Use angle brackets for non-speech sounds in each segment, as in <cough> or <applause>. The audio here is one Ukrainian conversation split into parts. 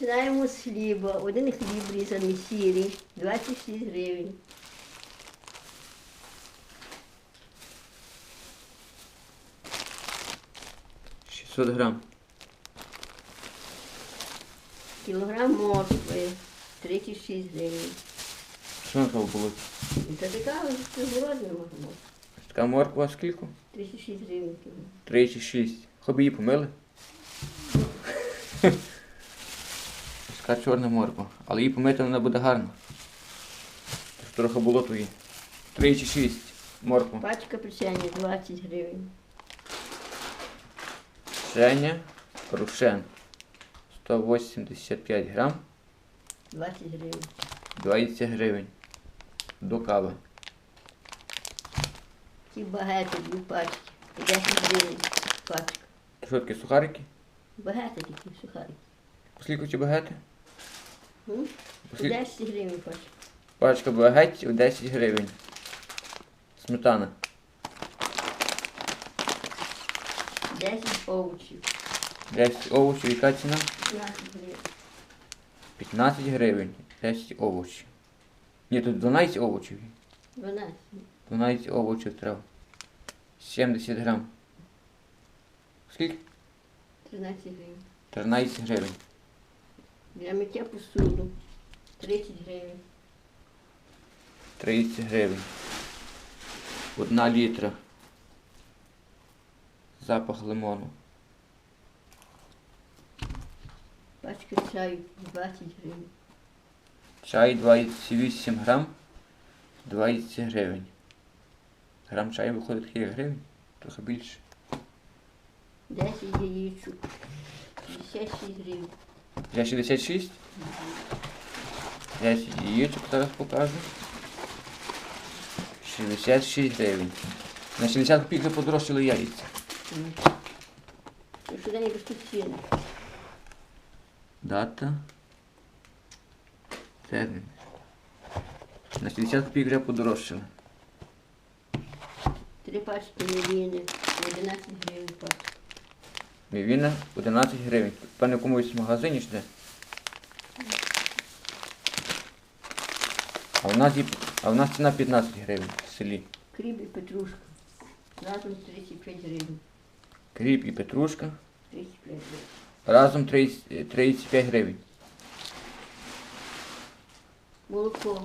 Починаємо з хліба. Один хліб різаний сірий, 26 гривень. — 600 грам. Кілограм моркви, 36 гривень. Що на того було? Та така ось голодна можна. Така морква скільки? 36 гривень кілограм. 36. Хоч би її помили. <laughs> Така чорна морква. Але її помити вона буде гарна. Тож Трохи було твої. 36 морква. Пачка печення 20 гривень. Женя Рушен. 185 грам, 20 гривень. 20 гривень. До кави. Ті багети, дві пачки. по 10 гривень пачка. Що таке сухарики? Багети такі сухарики. Скільки ці багети? М? Скільки? 10 гривень пачка. Пачка багетів 10 гривень. Сметана. 10 овочів. 10 овочів, яка ціна? 15 гривень. 15 гривень. 10 овочів. Ні, тут 12 овочів. 12. 12 овочів треба. 70 грам. Скільки? 13 гривень. 13 гривень. Для миття посуду 30 гривень. 30 гривень. Одна літра. Запах лимону. Пачка чаю 20 гривень. Чай 28 грам. 20 гривень. Грам чаю виходить скільки гривень? Трохи більше. 10 яєчок. 56 гривень. Я 66. 10 яєчок зараз покажу. 66 гривень. На 60 копійок подорожчали яйця. Сюди не ростуть ціни. Дата. Термін. На 60 копійок вже подорожчали. Три пачки мівіни. 11 гривень пачка. Мівіна 11 гривень. Певно, в комусь магазині ж. А у нас, а у нас ціна 15 гривень в селі. Кріп і петрушка. Разом 35 гривень. Кріп і петрушка. 35 гривень. Разом 30, 35 гривень. Молоко.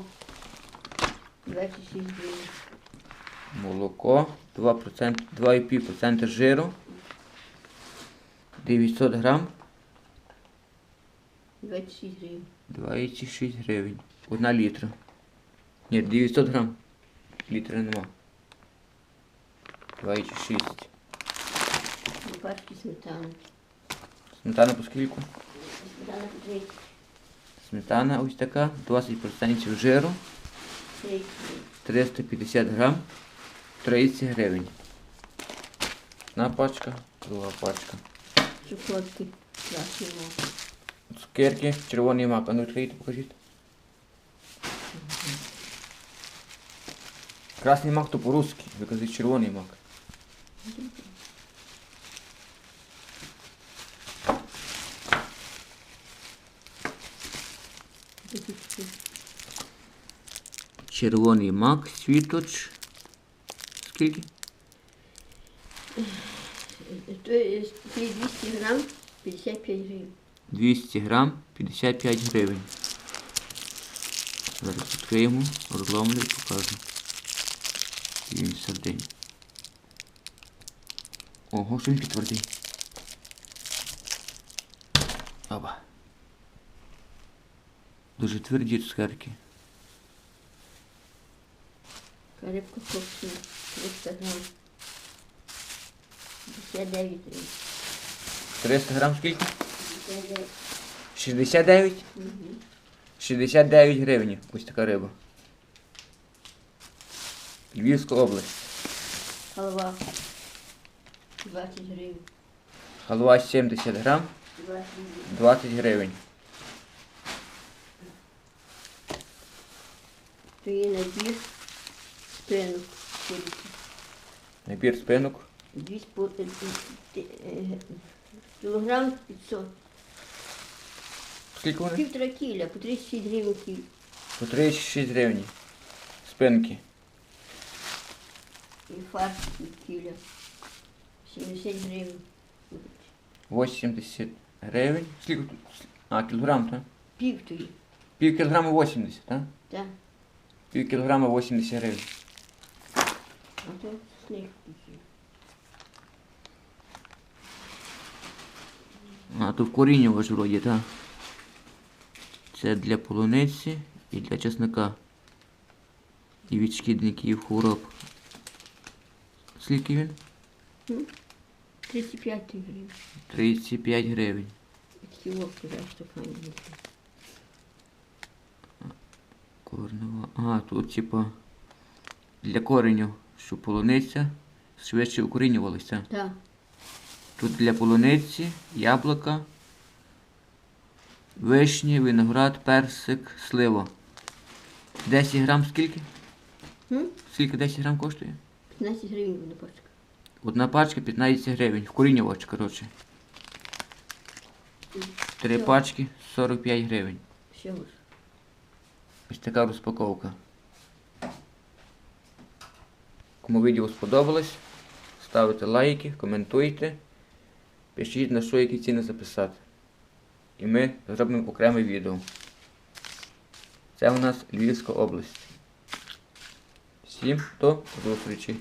26 гривень. Молоко 2%, 2,5% жиру. 900 грам. 26 гривень. 26 гривень. Одна літра. Ні, 900 грам. Літра нема. 26. Дві пачки сметани. Сметана по скільки? Сметана по 30. Сметана ось така, 20% жиру, 30 350 грам, 30 гривень. Одна пачка, друга пачка. Шоколадки. Да, има. Скерки, червони мак. А ну открийте, покажите. Красный мак то по-русски. Вы говорите червоний мак. Червоний мак, світоч. Скільки? То є 200 грам, 55 гривень. 200 грам, 55 гривень. Зараз відкриємо, розломлю і покажу. І Він сардин. Ого, що він підтвердий. Оба. Дуже тверді цукерки. Карибка копчена, 300 грам. 59 гривень. 300 грам скільки? 59. 69? Мгм. 69 гривень. Ось така риба. Львівська область. Халва. 20 гривень. Халва 70 грам, 20 гривень. 20 є набір спинок. Набір спинок. Пол- е, Кілограм 500. Скільки вони? Півтора кіля, по 36 гривень кіль. По 36 гривень. Спинки. І фарш кіля. 70 гривень. 80 гривень. Скільки тут? А, кілограм, так? Півтої. Пів кілограма 80, так? Так. Пів кілограма 80 гривень. А то сніг такий. А, то в коріння ж вроді, так? Це для полуниці і для чесника. І від шкідників хвороб. Скільки він? 35 гривень. 35 гривень. Вовки за штукані. Корнева. А, тут типа для кореню, щоб полуниця швидше укорінювалася. Так. Тут для полуниці, яблука, вишні, виноград, персик, слива. 10 грам скільки? М? Скільки 10 грам коштує? 15 гривень буде пачка. Одна пачка 15 гривень. Вкорінювач, коротше. Три Всього. пачки 45 гривень. Всього ж. Ось така розпаковка. Кому відео сподобалось, ставте лайки, коментуйте, пишіть на що які ціни записати. І ми зробимо окреме відео. Це у нас Львівська область. Всім до зустрічі!